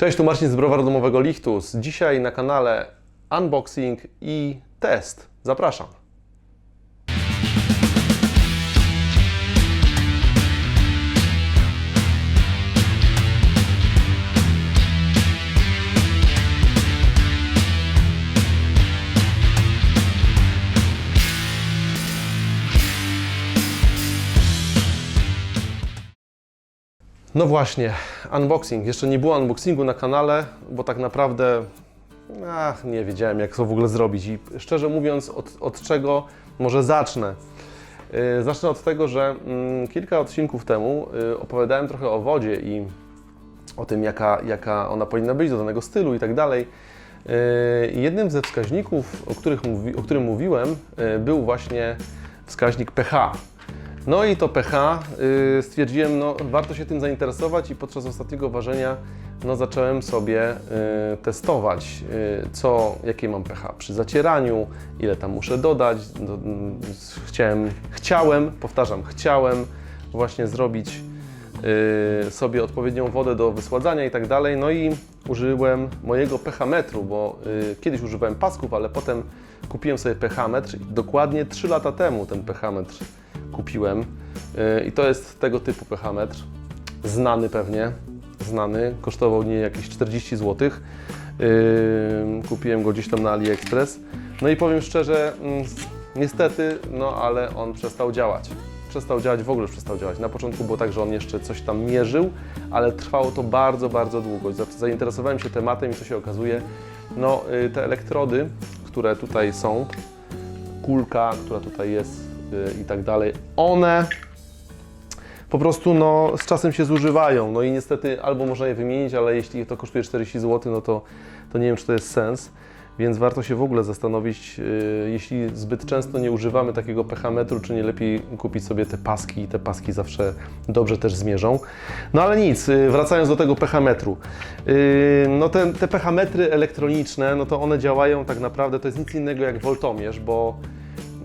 Cześć, tu Marcin z Browaru Domowego Lichtus. Dzisiaj na kanale unboxing i test. Zapraszam. No właśnie, unboxing. Jeszcze nie było unboxingu na kanale, bo tak naprawdę ach, nie wiedziałem, jak to w ogóle zrobić. I szczerze mówiąc, od, od czego może zacznę? Yy, zacznę od tego, że mm, kilka odcinków temu yy, opowiadałem trochę o wodzie i o tym, jaka, jaka ona powinna być do danego stylu i tak dalej. Yy, Jednym ze wskaźników, o, których mówi, o którym mówiłem, yy, był właśnie wskaźnik pH. No i to pH y, stwierdziłem, no warto się tym zainteresować i podczas ostatniego ważenia no, zacząłem sobie y, testować, y, co, jakie mam pH przy zacieraniu, ile tam muszę dodać. Chciałem, chciałem, powtarzam, chciałem właśnie zrobić sobie odpowiednią wodę do wysładzania i tak dalej. No i użyłem mojego pH metru, bo kiedyś używałem pasków, ale potem kupiłem sobie pH metr. Dokładnie 3 lata temu ten pH metr kupiłem Yy, i to jest tego typu pH metr, znany pewnie, znany, kosztował nie jakieś 40 zł. Yy, Kupiłem go gdzieś tam na AliExpress. No i powiem szczerze, mm, niestety, no ale on przestał działać. Przestał działać, w ogóle przestał działać. Na początku było tak, że on jeszcze coś tam mierzył, ale trwało to bardzo, bardzo długo. Za- Zainteresowałem się tematem i co się okazuje, no yy, te elektrody, które tutaj są, kulka, która tutaj jest i tak dalej, one po prostu no, z czasem się zużywają. No i niestety albo można je wymienić, ale jeśli to kosztuje 40 zł, no to, to nie wiem, czy to jest sens. Więc warto się w ogóle zastanowić, yy, jeśli zbyt często nie używamy takiego pH metru, czy nie lepiej kupić sobie te paski te paski zawsze dobrze też zmierzą. No ale nic, yy, wracając do tego pH metru. Yy, no te, te elektroniczne, no to one działają tak naprawdę, to jest nic innego jak woltomierz, bo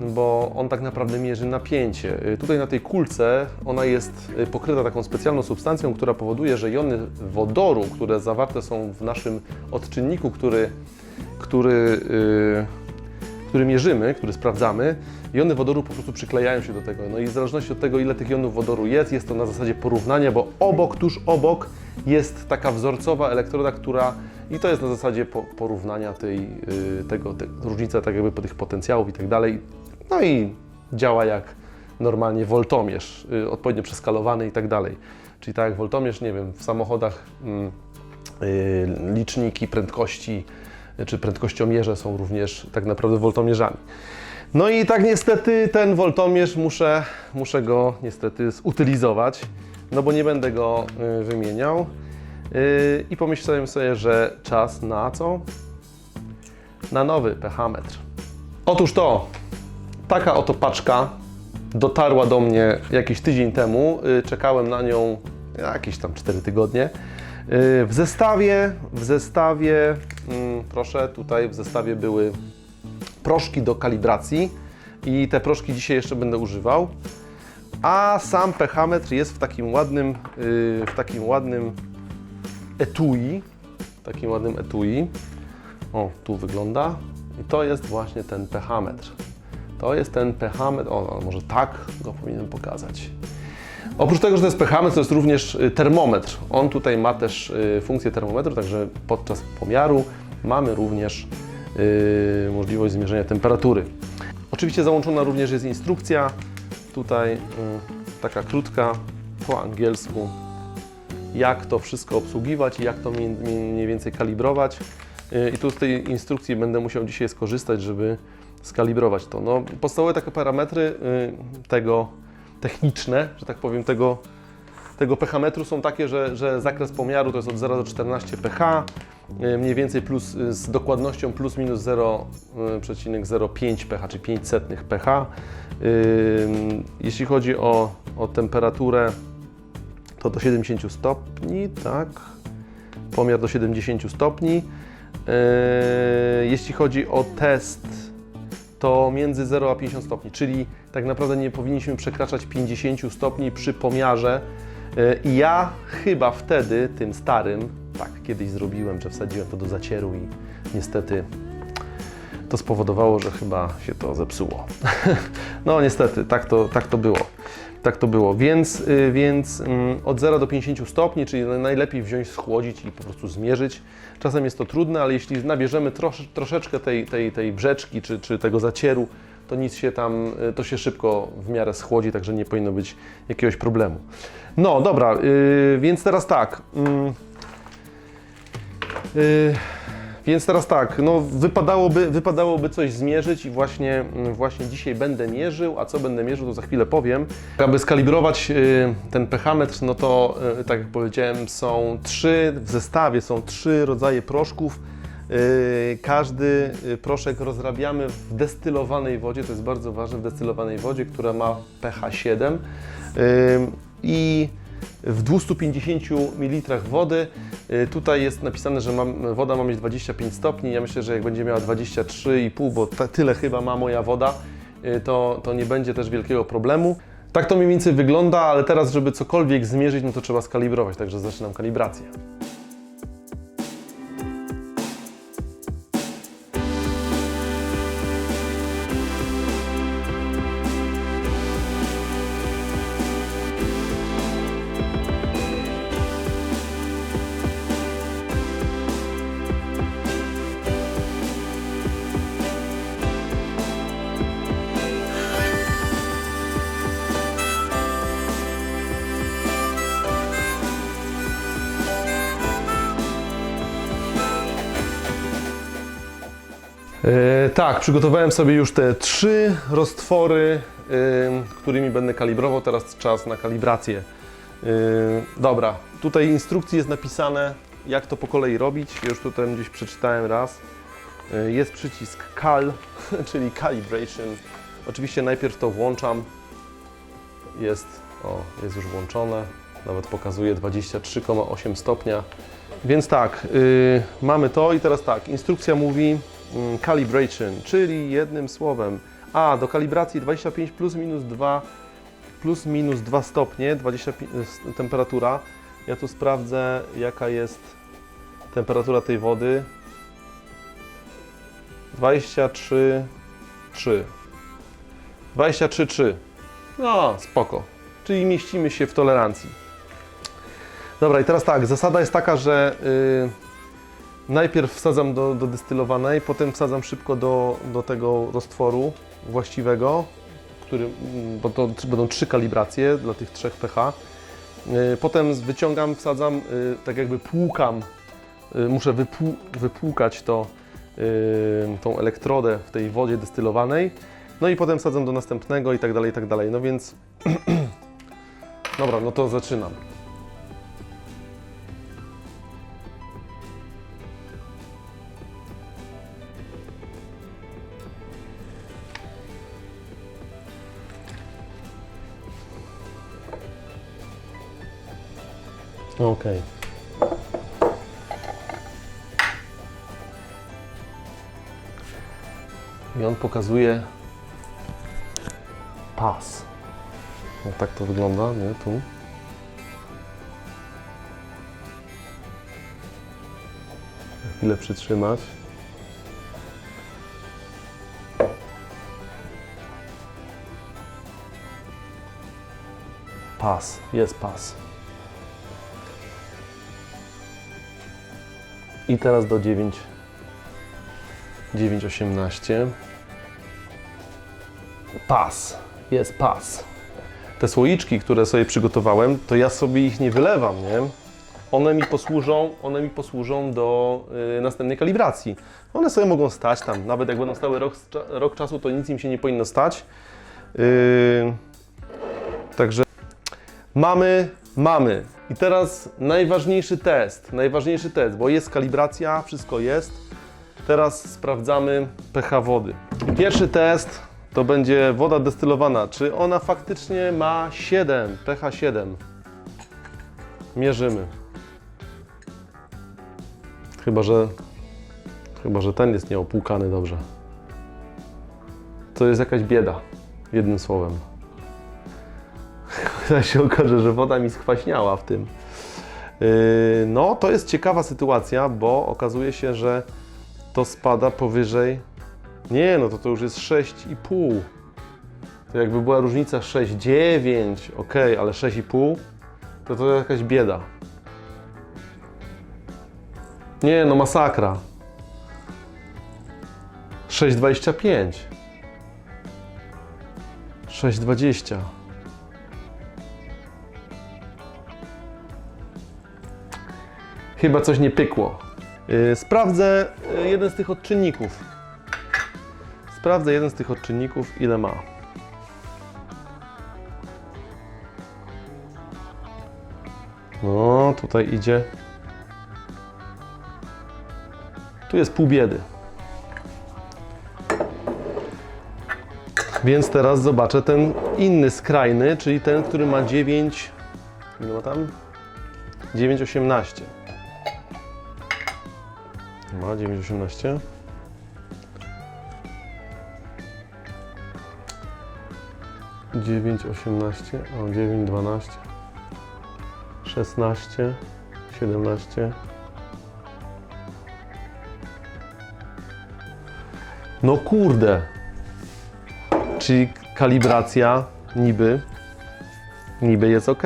bo on tak naprawdę mierzy napięcie. Y, Tutaj na tej kulce ona jest y, pokryta taką specjalną substancją, która powoduje, że jony wodoru, które zawarte są w naszym odczynniku, który, który, yy, który mierzymy, który sprawdzamy, jony wodoru po prostu przyklejają się do tego. No i w zależności od tego, ile tych jonów wodoru jest, jest to na zasadzie porównania, bo obok, tuż obok jest taka wzorcowa elektroda, która i to jest na zasadzie po, porównania tej, yy, tego, te, różnica tak jakby tych potencjałów i tak dalej. No i działa jak normalnie woltomierz, yy, odpowiednio przeskalowany i tak dalej. Czyli tak jak woltomierz, nie wiem, w samochodach mm, yy, liczniki prędkości czy prędkościomierze są również tak naprawdę woltomierzami. No i tak niestety ten woltomierz muszę, muszę go niestety zutylizować, no bo nie będę go yy, wymieniał. I pomyślałem sobie, że czas na co? Na nowy pH metr. Otóż to, taka oto paczka dotarła do mnie jakiś tydzień temu. Yy, Czekałem na nią jakieś tam 4 tygodnie. Yy, W zestawie, w zestawie, mm, proszę, tutaj w zestawie były proszki do kalibracji i te proszki dzisiaj jeszcze będę używał. A sam pH metr jest w takim ładnym, yy, w takim ładnym etui, takim ładnym etui. O, tu wygląda. I to jest właśnie ten pH metr. To jest ten pH metr. O, no, może tak go powinienem pokazać. Oprócz tego, że to jest pH metr, to jest również y, termometr. On tutaj ma też y, funkcję termometru, także podczas pomiaru mamy również y, możliwość zmierzenia temperatury. Oczywiście załączona również jest instrukcja. Tutaj taka krótka po angielsku jak to wszystko obsługiwać i jak to mniej, więcej kalibrować. I tu z tej instrukcji będę musiał dzisiaj skorzystać, żeby skalibrować to. No, podstawowe takie parametry yy, tego techniczne, że tak powiem, tego, tego pH metru są takie, że, że zakres pomiaru to jest od 0 do 14 pH, yy, mniej więcej plus, yy, z dokładnością plus minus 0,05 pH, czy 5 setnych pH. Jeśli chodzi o, o temperaturę, to do 70 stopni, tak. Pomiar do 70 stopni. Jeśli chodzi o test, to między 0 a 50 stopni, czyli tak naprawdę nie powinniśmy przekraczać 50 stopni przy pomiarze. Yy, I ja chyba wtedy, tym starym, tak kiedyś zrobiłem, że wsadziłem to do zacieru i niestety to spowodowało, że chyba się to zepsuło. no niestety, tak to, tak to było. Tak to było, więc, y, więc mm, od 0 do 50 stopni, czyli najlepiej wziąć, schłodzić i po prostu zmierzyć. Czasem jest to trudne, ale jeśli nabierzemy trosz, troszeczkę tej, tej, tej brzeczki czy, czy tego zacieru, to nic się tam, y, to się szybko w miarę schłodzi, także nie powinno być jakiegoś problemu. No dobra, yy, więc teraz tak. mm, yy, więc teraz tak, no wypadałoby, wypadałoby coś zmierzyć i właśnie, mm, właśnie dzisiaj będę mierzył, a co będę mierzył to za chwilę powiem. Aby skalibrować y, ten pH-metr, no to y, tak jak powiedziałem są trzy, w zestawie są trzy rodzaje proszków. Y, Każdy proszek rozrabiamy w destylowanej wodzie, to jest bardzo ważne, w destylowanej wodzie, która ma pH 7 Y, i w 250 ml wody. Y, Tutaj jest napisane, że mam, woda ma mieć 25 stopni. Ja myślę, że jak będzie miała 23,5, bo tyle chyba ma moja woda, y, to, to nie będzie też wielkiego problemu. Tak to mniej więcej wygląda, ale teraz, żeby cokolwiek zmierzyć, no to trzeba skalibrować, także zaczynam kalibrację. Tak, przygotowałem sobie już te trzy roztwory, e, którymi będę kalibrował. Teraz czas na kalibrację. E, dobra, tutaj instrukcji jest napisane, jak to po kolei robić. Już tutaj gdzieś przeczytałem raz. E, jest przycisk CAL, czyli Calibration. Oczywiście najpierw to włączam. Jest, o, jest już włączone. Nawet pokazuje 23,8 stopnia. Więc tak, y, mamy to i teraz tak, instrukcja mówi calibration, czyli jednym słowem, a do kalibracji 25 plus minus 2 plus minus 2 stopnie, 25, y, temperatura. Ja tu sprawdzę jaka jest temperatura tej wody. 23 3. 23 3. No, spoko. Czyli mieścimy się w tolerancji. Dobra, i teraz tak, zasada jest taka, że y, najpierw wsadzam do, do destylowanej, potem wsadzam szybko do, do tego roztworu właściwego, który, mm, bo to będą trzy kalibracje dla tych trzech pH. Y, potem wyciągam, wsadzam, y, tak jakby płukam, y, muszę wypłu, wypłukać to, tą elektrodę w tej wodzie destylowanej. No i potem wsadzam do następnego i tak dalej, i tak dalej. No więc, dobra, no to zaczynam. Okej. I on pokazuje pas. No tak to wygląda, nie? Tu. Chwilę przytrzymać. Pas, jest pas. I teraz do 9 9,18 Pas, jest pas Te słoiczki, które sobie przygotowałem, to ja sobie ich nie wylewam, nie? One mi posłużą, one mi posłużą do y, następnej kalibracji. One sobie mogą stać tam, nawet jak będą stały rok, rok czasu, to nic im się nie powinno stać. Yy, także Mamy, mamy. I teraz najważniejszy test, najważniejszy test, bo jest kalibracja, wszystko jest. Teraz sprawdzamy pH wody. Pierwszy test to będzie woda destylowana. Czy ona faktycznie ma 7, pH 7? Mierzymy. Chyba, że chyba, że ten jest nieopłukany dobrze. To jest jakaś bieda, jednym słowem. Zaraz się okaże, że woda mi skwaśniała w tym. Yy, No, to jest ciekawa sytuacja, bo okazuje się, że to spada powyżej. Nie, no to to już jest 6,5. To jakby była różnica 6,9, ok, ale 6,5 to to jakaś bieda. Nie, no masakra. 6,25. 6,20. Chyba coś nie pykło. Yy, Sprawdzę yy, jeden z tych odczynników. Sprawdzę jeden z tych odczynników, ile ma. No, tutaj idzie. Tu jest pół biedy. Więc teraz zobaczę ten inny skrajny, czyli ten, który ma 9. Ile ma tam? 9,18. Ma 9,18. Dziewięć, osiemnaście, o dziewięć, dwanaście, szesnaście, siedemnaście. No kurde! Czyli kalibracja niby, niby jest ok.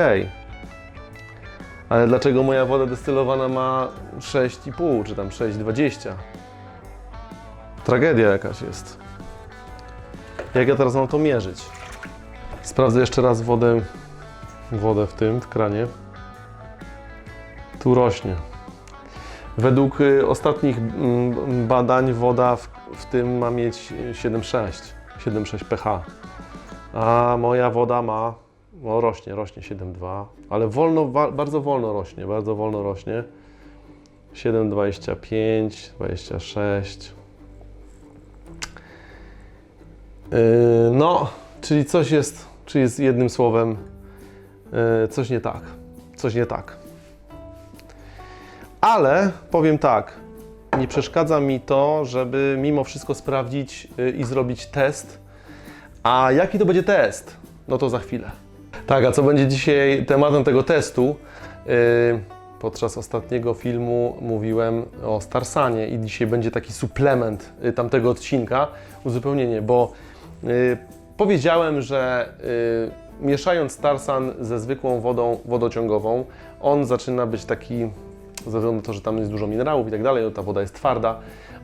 Ale dlaczego moja woda destylowana ma 6,5 czy tam 6,20? Tragedia jakaś jest. Jak ja teraz mam to mierzyć? Sprawdzę jeszcze raz wodę, wodę w tym, w kranie. Tu rośnie. Według y, ostatnich mm, badań woda w, w tym ma mieć 7,6. 7,6 pH. A moja woda ma, no rośnie, rośnie 7,2, ale wolno, bardzo wolno rośnie, bardzo wolno rośnie. 7,25, 26. Yy, no, czyli coś jest, czyli jest jednym słowem, yy, coś nie tak. Coś nie tak. Ale powiem tak, nie przeszkadza mi to, żeby mimo wszystko sprawdzić y, i zrobić test. A jaki to będzie test? No to za chwilę. Tak, a co będzie dzisiaj tematem tego testu? Y, Podczas ostatniego filmu mówiłem o Starsanie i dzisiaj będzie taki suplement y, tamtego odcinka, uzupełnienie, bo y, powiedziałem, że mieszając Starsan ze zwykłą wodą wodociągową, on zaczyna być taki ze względu na to, że tam jest dużo minerałów i tak dalej, ta woda jest twarda,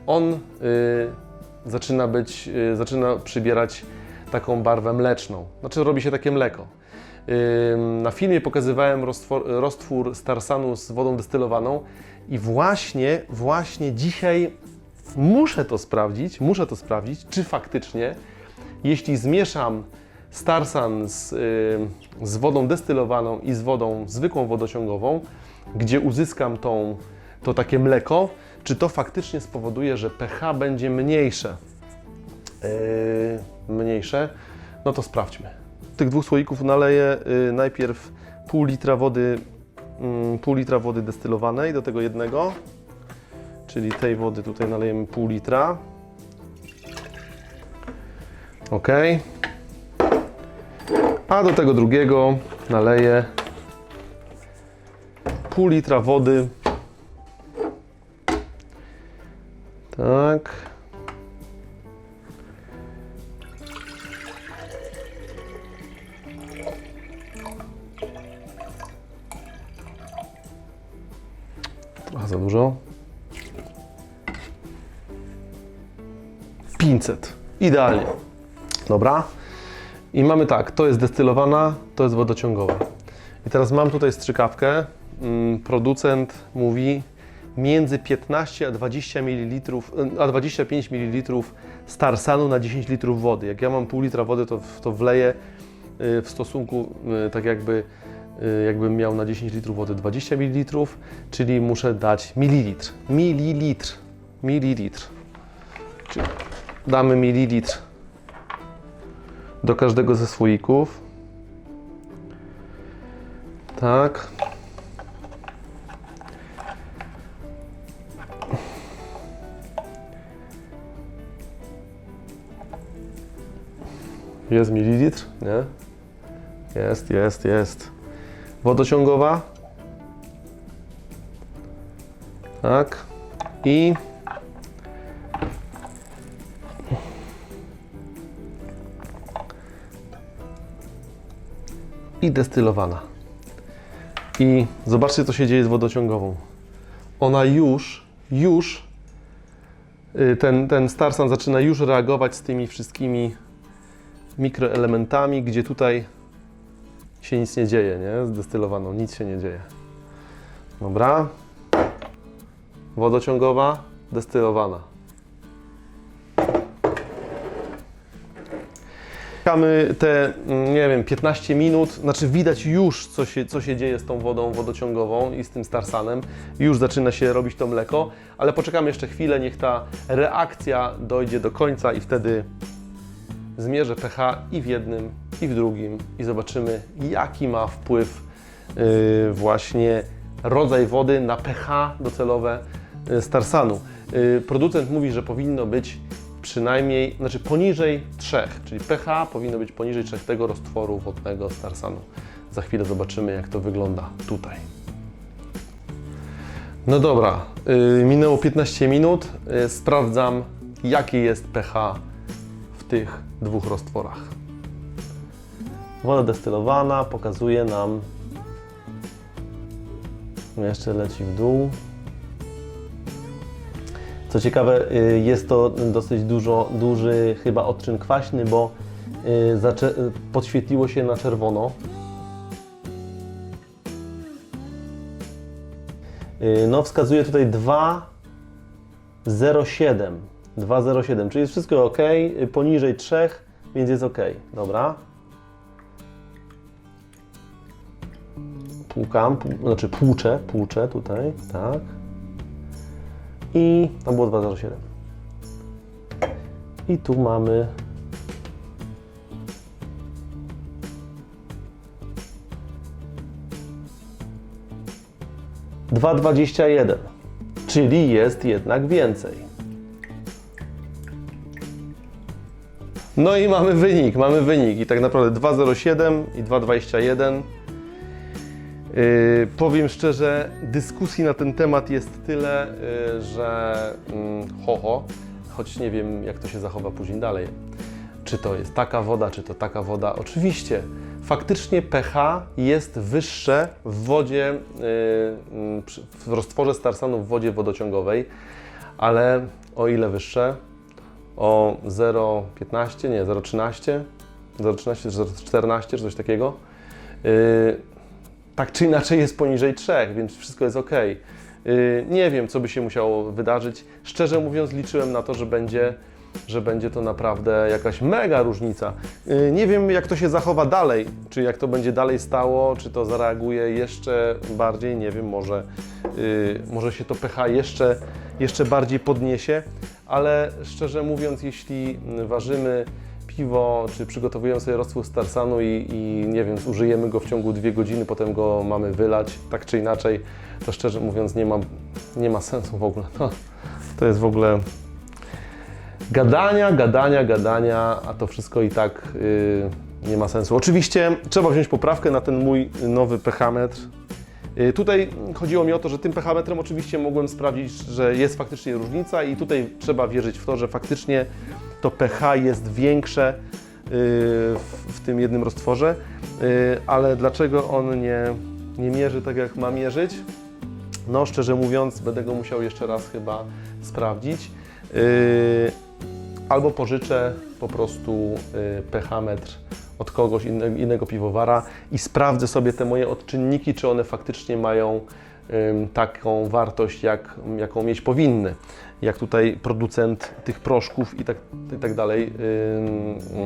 on zaczyna być, zaczyna przybierać taką barwę mleczną. Znaczy robi się takie mleko. Na filmie pokazywałem roztwór, roztwór Starsanu z wodą destylowaną i właśnie, właśnie dzisiaj muszę to sprawdzić, muszę to sprawdzić, czy faktycznie, jeśli zmieszam Starsan z, z wodą destylowaną i z wodą zwykłą wodociągową, gdzie uzyskam tą, to takie mleko, czy to faktycznie spowoduje, że pH będzie mniejsze. Yy, mniejsze, no to sprawdźmy. Tych dwóch słoików naleję yy, najpierw pół litra wody, mm, pół litra wody destylowanej do tego jednego, czyli tej wody tutaj nalejemy pół litra. Ok. A do tego drugiego naleję pół litra wody. Tak. Za dużo. 500. Idealnie. Dobra. I mamy tak, to jest destylowana, to jest wodociągowa. I teraz mam tutaj strzykawkę. Mm, Producent mówi między 15 a 20 ml, a 25 ml starsanu na 10 litrów wody. Jak ja mam pół litra wody, to, to wleję y, w stosunku y, tak jakby y, jakbym miał na 10 litrów wody 20 ml, czyli muszę dać mililitr. Mililitr. Mililitr. Czyli damy mililitr do każdego ze słoików. Tak. Jest mililitr, nie? Jest, jest, jest. Wodociągowa? Tak. I i destylowana. I zobaczcie, co się dzieje z wodociągową. Ona już, już, y, ten, ten Starsan zaczyna już reagować z tymi wszystkimi mikroelementami, gdzie tutaj się nic nie dzieje, nie? Z destylowaną, nic się nie dzieje. Dobra. Wodociągowa, destylowana. Czekamy te, mm, nie wiem, 15 minut, znaczy widać już, co się, co się dzieje z tą wodą wodociągową i z tym starsanem. Już zaczyna się robić to mleko, ale poczekamy jeszcze chwilę, niech ta reakcja dojdzie do końca i wtedy zmierzę pH i w jednym, i w drugim i zobaczymy, jaki ma wpływ yy, właśnie rodzaj wody na pH docelowe starsanu. Yy, producent mówi, że powinno być przynajmniej, znaczy poniżej 3, czyli pH powinno być poniżej 3 tego roztworu wodnego starsanu. Za chwilę zobaczymy, jak to wygląda tutaj. No dobra, minęło 15 minut. Sprawdzam, jakie jest pH w tych dwóch roztworach. Woda destylowana pokazuje nam, jeszcze leci w dół. Co ciekawe, y, jest to dosyć dużo, duży chyba odczyn kwaśny, bo y, podświetliło się na czerwono. Y, No, wskazuje tutaj 2,07. 2,07, czyli jest wszystko ok, poniżej 3, więc jest ok. Dobra. Płukam, pł- znaczy płuczę, płuczę tutaj, tak. I tam było 2,07. I tu mamy dwa dwadzieścia jeden, czyli jest jednak więcej. No i mamy wynik, mamy wynik i tak naprawdę 2,07 i 2,21. Yy, powiem szczerze, dyskusji na ten temat jest tyle, yy, że mm, ho, ho, choć nie wiem, jak to się zachowa później dalej. Czy to jest taka woda, czy to taka woda. Oczywiście, faktycznie pH jest wyższe w wodzie, yy, mm, w roztworze starsanu w wodzie wodociągowej, ale o ile wyższe? O 0,15, nie, 0,13, 0,13 czy 0,14, czy coś takiego. Yy, tak czy inaczej jest poniżej 3, więc wszystko jest ok. Nie wiem, co by się musiało wydarzyć. Szczerze mówiąc, liczyłem na to, że będzie, że będzie to naprawdę jakaś mega różnica. Yy, nie wiem, jak to się zachowa dalej, czy jak to będzie dalej stało, czy to zareaguje jeszcze bardziej, nie wiem, może, yy, może się to pH jeszcze, jeszcze bardziej podniesie, ale szczerze mówiąc, jeśli ważymy piwo, czy przygotowujemy sobie roztwór starsanu i, i nie wiem, zużyjemy go w ciągu dwie godziny, potem go mamy wylać, tak czy inaczej, to szczerze mówiąc nie ma, nie ma sensu w ogóle. To, to jest w ogóle gadania, gadania, gadania, a to wszystko i tak yy, nie ma sensu. Oczywiście trzeba wziąć poprawkę na ten mój nowy pH-metr. Yy, Tutaj chodziło mi o to, że tym pH-metrem oczywiście mogłem sprawdzić, że jest faktycznie różnica i tutaj trzeba wierzyć w to, że faktycznie to pH jest większe yy, w, tym jednym roztworze, yy, ale dlaczego on nie, nie mierzy tak, jak ma mierzyć? No, szczerze mówiąc, będę go musiał jeszcze raz chyba sprawdzić. Albo pożyczę po prostu pH-metr od kogoś inne, innego piwowara i sprawdzę sobie te moje odczynniki, czy one faktycznie mają taką wartość, jak, jaką mieć powinny. Jak tutaj producent tych proszków i tak, i tak dalej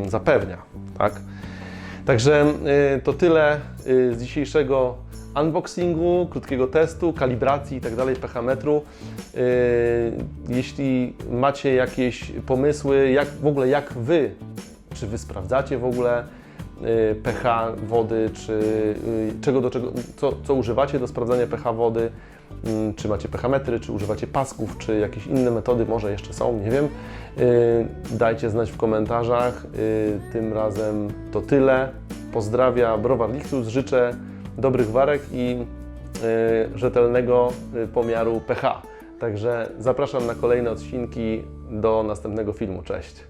ym, zapewnia. Tak? Także y, to tyle y, z dzisiejszego unboxingu, krótkiego testu, kalibracji i tak dalej, pH-metru. Y, Jeśli macie jakieś pomysły, jak w ogóle jak Wy, czy Wy sprawdzacie w ogóle pH wody, czy y, czego do czego, co, co używacie do sprawdzania pH wody, mm, czy macie pH-metry, czy używacie pasków, czy jakieś inne metody może jeszcze są, nie wiem. Y, Dajcie znać w komentarzach. Y, Tym razem to tyle. Pozdrawiam Browar Lichtus. Życzę dobrych warek i y, rzetelnego y, pomiaru pH. Także zapraszam na kolejne odcinki do następnego filmu. Cześć!